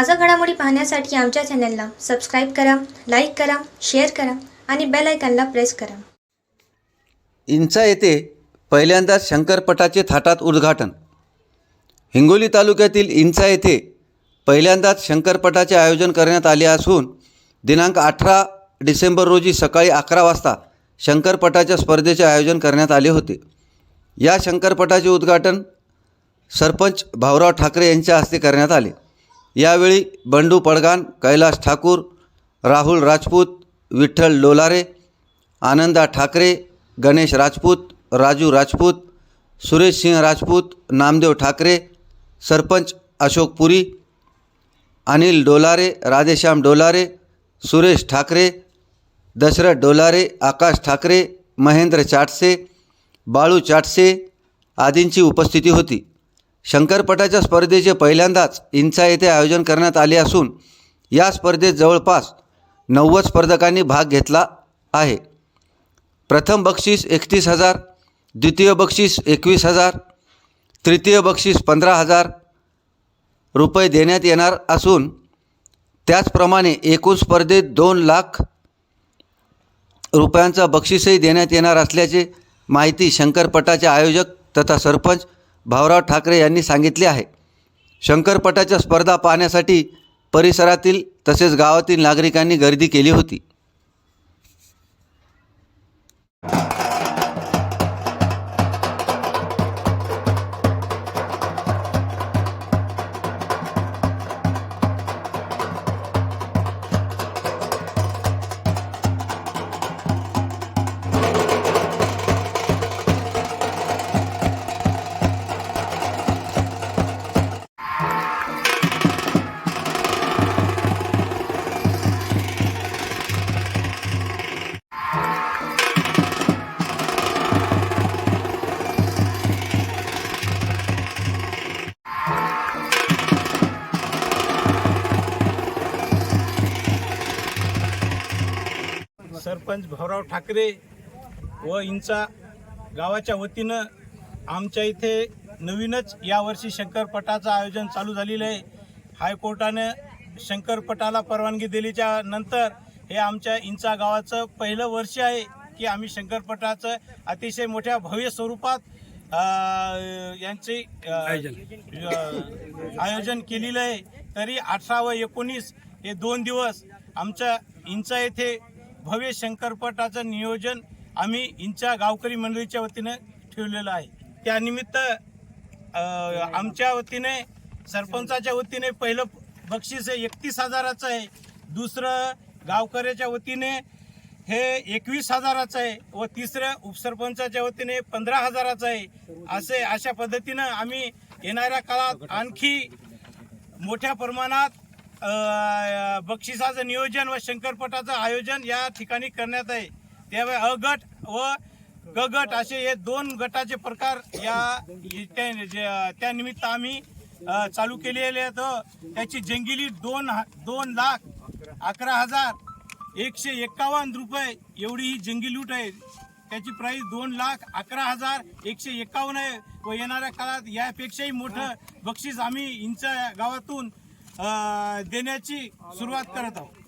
ताज्या घडामोडी पाहण्यासाठी आमच्या चॅनलला सबस्क्राईब करा लाईक करा शेअर करा आणि बेल आयकॉनला प्रेस करा. इंचा येथे पहिल्यांदाच शंकरपटाचे थाटात उद्घाटन. हिंगोली तालुक्यातील इंचा येथे पहिल्यांदाच शंकरपटाचे आयोजन करण्यात आले असून दिनांक अठरा डिसेंबर रोजी सकाळी अकरा वाजता शंकरपटाच्या स्पर्धेचे आयोजन करण्यात आले होते. या शंकरपटाचे उद्घाटन सरपंच भाऊराव ठाकरे यांच्या हस्ते करण्यात आले. यावेळी बंडू पडगान कैलास ठाकूर राहुल राजपूत विठ्ठल डोलारे आनंदा ठाकरे गणेश राजपूत राजू राजपूत सुरेश सिंह राजपूत नामदेव ठाकरे सरपंच अशोक पुरी अनिल डोलारे राधेश्याम डोलारे सुरेश ठाकरे दशरथ डोलारे आकाश ठाकरे महेंद्र चाटसे बाळू चाटसे आदींची उपस्थिती होती. शंकरपटाच्या स्पर्धेचे पहिल्यांदाच इंचा येथे आयोजन करण्यात आले असून या स्पर्धेत जवळपास नव्वद स्पर्धकांनी भाग घेतला आहे. प्रथम बक्षीस एकतीस हजार द्वितीय बक्षीस एकवीस हजार तृतीय बक्षीस पंधरा हजार रुपये देण्यात येणार असून त्याचप्रमाणे एकूण स्पर्धेत दोन लाख रुपयांचा बक्षीसही देण्यात येणार असल्याचे माहिती शंकरपटाचे आयोजक तथा सरपंच भाऊराव ठाकरे यांनी सांगितले आहे. शंकरपटाच्या स्पर्धा पाहण्यासाठी परिसरातील तसेच गावातील नागरिकांनी गर्दी केली होती. सरपंच भाऊराव ठाकरे व इंचा गावाच्या वतीनं आमच्या इथे नवीनच यावर्षी शंकरपटाचं आयोजन चालू झालेलं आहे. हायकोर्टानं शंकरपटाला परवानगी दिल्याच्या नंतर हे आमच्या इंचा गावाचं पहिलं वर्ष आहे की आम्ही शंकरपटाचं अतिशय मोठ्या भव्य स्वरूपात यांचे आयोजन केलेलं आहे. तरी अठरा व एकोणीस हे दोन दिवस आमच्या इंचा येथे भव्य शंकरपटाचं नियोजन आम्ही इंचा गावकरी मंडळीच्या वतीनं ठेवलेलं आहे. त्यानिमित्त आमच्या वतीने सरपंचाच्या वतीने पहिलं बक्षीस हे एकतीस हजाराचं आहे. दुसरं गावकऱ्याच्या वतीने हे एकवीस हजाराचं आहे व तिसरं उपसरपंचाच्या वतीने पंधरा हजाराचं आहे. असे अशा पद्धतीनं आम्ही येणाऱ्या काळात आणखी मोठ्या प्रमाणात बक्षिसाचं नियोजन व शंकरपटाचं आयोजन या ठिकाणी करण्यात आहे. त्यामुळे अ गट व ग गट असे हे दोन गटाचे प्रकार या त्या- आम्ही चालू केलेले आहेत. त्याची जंगिली दोन ह- दोन लाख अकरा हजार एकशे एक्कावन्न रुपये एवढी ही जंगी लूट आहे. त्याची प्राईस दोन लाख अकरा हजार एकशे एक्कावन्न आहे. व येणाऱ्या काळात यापेक्षाही मोठं बक्षीस आम्ही इंच्या गावातून देण्याची सुरुवात करत आहोत.